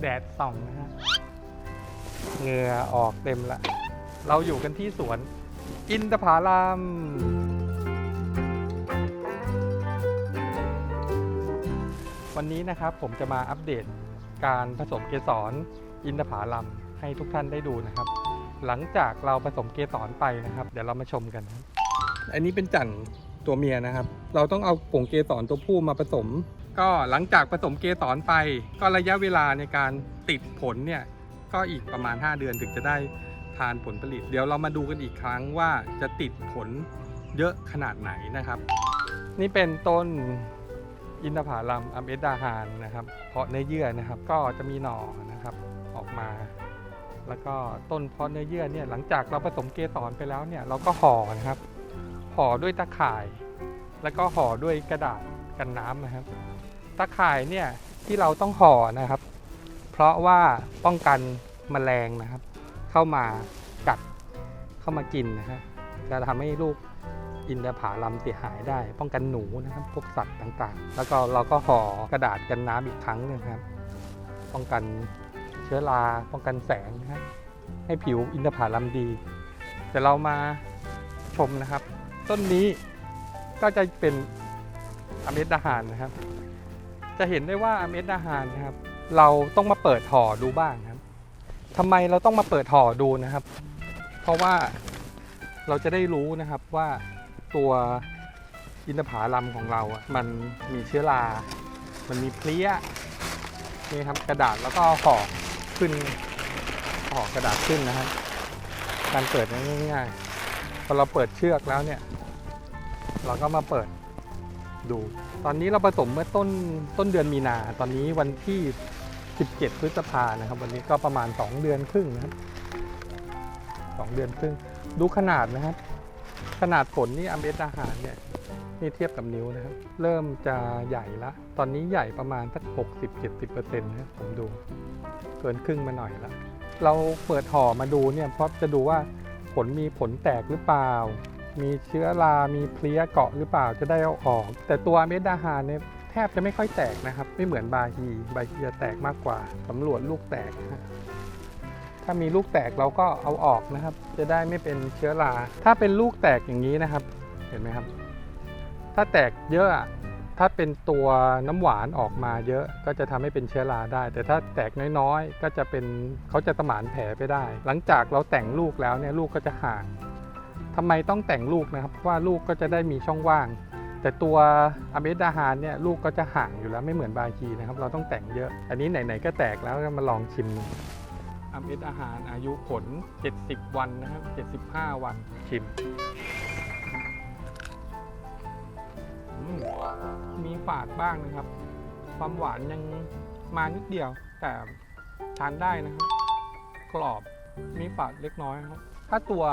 แดดส่องนะฮะเหงื่อออกเต็มละ เราอยู่กันที่สวน อินทผลาม วันนี้นะครับผมจะมาอัปเดตการผสมเกสรอินทผลัมให้ทุกท่านได้ดูนะครับ หลังจากเราผสมเกสรไปนะครับ เดี๋ยวเรามาชมกัน อันนี้เป็นจันทร์ตัวเมียนะครับ เราต้องเอาผงเกสรตัวผู้มาผสม ก็หลังจากผสมเกสรไป ก็ระยะเวลาในการติดผลเนี่ยก็อีกประมาณ 5 เดือนถึงจะได้ทานผลผลิต เดี๋ยวเรามาดูกันอีกครั้งว่าจะติดผลเยอะขนาดไหนนะครับ นี่เป็นต้นอินทผลัมอัมเอสดาฮานนะครับ เพาะเนื้อเยื่อนะครับก็จะมีหน่อนะครับออกมา แล้วก็ต้นเพาะเนื้อเยื่อเนี่ยหลังจากเราผสมเกสรไปแล้วเนี่ยเราก็ห่อนะครับห่อด้วยตะข่าย แล้วก็ห่อด้วยกระดาษกันน้ำนะครับ ตะข่ายเนี่ยที่เราต้องห่อนะครับ เพราะว่าป้องกันแมลงนะครับ เข้ามากัดเข้ามากินนะฮะจะทำให้ลูกอินทผลัมเสียหายได้ ป้องกันหนูนะครับ พวกสัตว์ต่างๆ แล้วก็เราก็ห่อกระดาษกันน้ำอีกครั้งหนึงครับ ป้องกันเชื้อราป้องกันแสงนะครับให้ผิวอินทผลัมดีเดี๋ยวเรามาชมนะครับ ต้นนี้ก็จะเป็นอเมสดาหารนะครับ จะเห็นได้ว่าเมสดอาหารนะครับ เราต้องมาเปิดห่อดูบ้างครับทำไมเราต้องมาเปิดห่อดูนะครับ เพราะว่าเราจะได้รู้นะครับว่าตัวอินทผลัมของเราอะมันมีเชื้อรา มันมีเพลี้ยนี่ครับกระดาษแล้วก็ห่อขึ้นห่อกระดาษขึ้นนะครับ การเปิดง่ายๆพอเราเปิดเชือกแล้วเนี่ย เราก็มาเปิด ดู ตอนนี้เราผสมเมื่อต้นต้นเดือนมีนา ตอนนี้วันที่ 17 พฤษภานะครับ วันนี้ก็ประมาณ 2 เดือนครึ่งนะครับ2เดือนครึ่ง ดูขนาดนะครับ ขนาดผลนี่อเมสอาหารเนี่ยนี่เทียบกับนิ้วนะครับ เริ่มจะใหญ่ละ ตอนนี้ใหญ่ประมาณสัก60-70%นะผมดู เกินครึ่งมาหน่อยละ เราเปิดห่อมาดูเนี่ยเพราะจะดูว่าผลมีผลแตกหรือเปล่า มีเชื้อรา มีเพลี้ยเกาะหรือเปล่าจะได้เอาออก แต่ตัวเมสดาฮานเนี่ยแทบจะไม่ค่อยแตกนะครับ ไม่เหมือนบาฮีบาฮีจะแตกมากกว่าสำรวจลูกแตกถ้ามีลูกแตกเราก็เอาออกนะครับ จะได้ไม่เป็นเชื้อรา ถ้าเป็นลูกแตกอย่างนี้นะครับ เห็นไหมครับ ถ้าแตกเยอะอะถ้าเป็นตัวน้ำหวานออกมาเยอะก็จะทำให้เป็นเชื้อราได้ แต่ถ้าแตกน้อยๆ ก็จะเป็นเขาจะสมานแผลไปได้ หลังจากเราแต่งลูกแล้วเนี่ยลูกก็จะห่าง ทำไมต้องแต่งลูกนะครับเพราะว่าลูกก็จะได้มีช่องว่าง แต่ตัวอเมดาฮานเนี่ยลูกก็จะห่างอยู่แล้วไม่เหมือนบาคีนะครับ เราต้องแต่งเยอะ อันนี้ไหนๆก็แตกแล้วก็มาลองชิมอเมดอาหารอายุผล 70 วันนะครับ 75 วันชิมอืมมีฝาดบ้างนะครับ ความหวานยังมานิดเดียว แต่ทานได้นะครับ กรอบมีฝาดเล็กน้อยนะครับ ถ้าตัว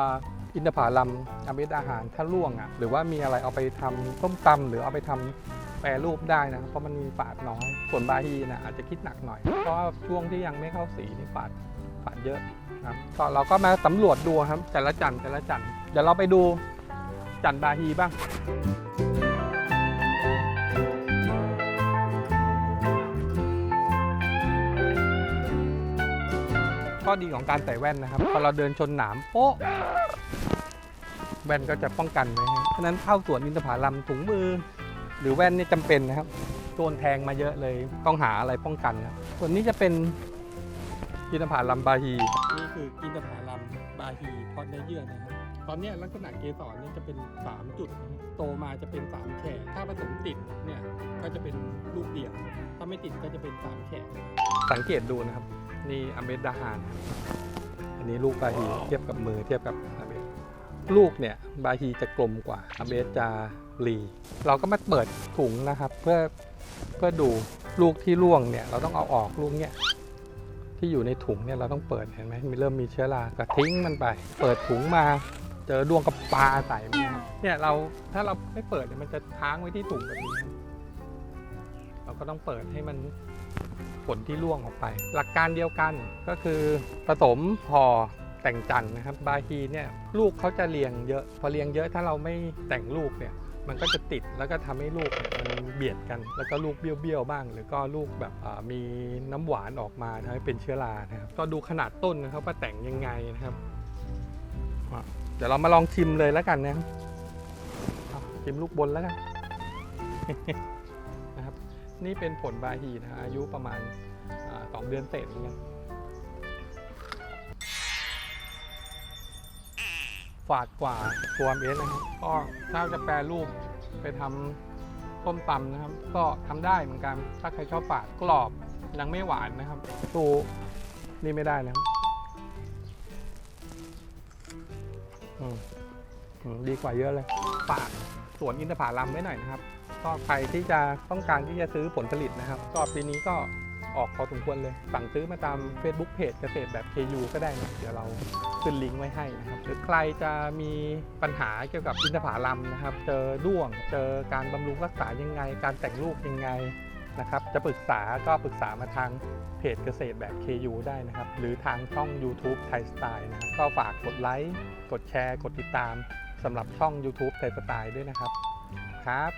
อินทผลัมอเมดอาหารถ้าร่วงอะหรือว่ามีอะไรเอาไปทำต้มตำหรือเอาไปทำแปรรูปได้นะเพราะมันมีฝาดน้อย ส่วนบาฮีนะอาจจะคิดหนักหน่อย เพราะช่วงที่ยังไม่เข้าสีนี่ฝาดฝาดเยอะครับก็เราก็มาสำรวจดูครับแต่ละจันทร์แต่ละจันทร์เดี๋ยวเราไปดูจันทร์บาฮีบ้าง ข้อดีของการใส่แว่นนะครับพอเราเดินชนหนามโป๊ะแว่นก็จะป้องกันไว้ฮะฉะนั้นเข้าสวนอินทผลัมถุงมือ หรือแว่นนี่จำเป็นนะครับโดนแทงมาเยอะเลยต้องหาอะไรป้องกันนะส่วนนี้จะเป็นกินผาลัมบาฮี นี่คือกินผาลัมบาฮีเพราะเนื้อเยื่อนะครับ ตอนเนี้ยลักษณะเกสรเนี่ยจะเป็น 3 จุดนะครับโตมาจะเป็น 3 แฉกถ้าผสมติดเนี่ยก็จะเป็นลูกเดี่ยว ถ้าไม่ติดก็จะเป็น 3 แฉกสังเกตดูนะครับ นี่อเมดดาฮานอันนี้ลูกบาฮีเทียบกับมือเทียบกับอเมดลูกเนี่ยบาฮีจะกลมกว่าอเมดจะรีเราก็มาเปิดถุงนะครับ เพื่อเพื่อดูลูกที่ร่วงเนี่ยเราต้องเอาออกลูกเนี่ยที่อยู่ในถุงเนี่ยเราต้องเปิดเห็นไหมมีเริ่มมีเชื้อราก็ทิ้งมันไป เปิดถุงมา เจอดวงกับปลาใส่มันนะครับเนี่ยเราถ้าเราไม่เปิดเนี่ยมันจะค้างไว้ที่ถุงแบบนี้ครับเราก็ต้องเปิดให้มันผลที่ร่วงออกไป หลักการเดียวกันก็คือผสมห่อแต่งจันทร์นะครับ บาฮีเนี่ยลูกเขาจะเรียงเยอะ พอเรียงเยอะถ้าเราไม่แต่งลูกเนี่ยมันก็จะติดแล้วก็ทำให้ลูกเนี่ยมันเบียดกัน แล้วก็ลูกเบี้ยวๆบ้าง หรือก็ลูกแบบอ่ามีน้ำหวานออกมาทำให้เป็นเชื้อรานะครับก็ดูขนาดต้นนะครับว่าแต่งยังไงนะครับอะ เดี๋ยวเรามาลองชิมเลยแล้วกันนะครับชิมลูกบนแล้วกันนะครับ นี่เป็นผลบาฮีนะอายุประมาณสองเดือนเศษเหมือนกันฝาดกว่าตัวเอสนะครับ ก็ถ้าจะแปรรูปไปทำต้มตำนะครับ ก็ทำได้เหมือนกัน ถ้าใครชอบฝาดกรอบยังไม่หวานนะครับสู้นี่ไม่ได้นะครับ อืมอืมดีกว่าเยอะเลยฝากสวนอินทผลัมไว้หน่อยนะครับก็ใครที่จะต้องการที่จะซื้อผลผลิตนะครับก็ปีนี้ก็ออกพอสมควรเลย สั่งซื้อมาตาม Facebook เพจเกษตรแบบ KU ก็ได้นะเดี๋ยวเราขึ้นลิงก์ไว้ให้นะครับ หรือใครจะมีปัญหาเกี่ยวกับอินทผลัมนะครับ เจอด้วง เจอการบำรุงรักษายังไง การแต่งลูกยังไง นะครับ จะปรึกษาก็ปรึกษามาทางเพจเกษตรแบบ KU ได้นะครับ หรือทางช่อง YouTube ไทยสไตล์นะครับ ก็ฝากกดไลค์ กดแชร์ กดติดตามสำหรับช่อง YouTube ไทยสไตล์ด้วยนะครับ ครับ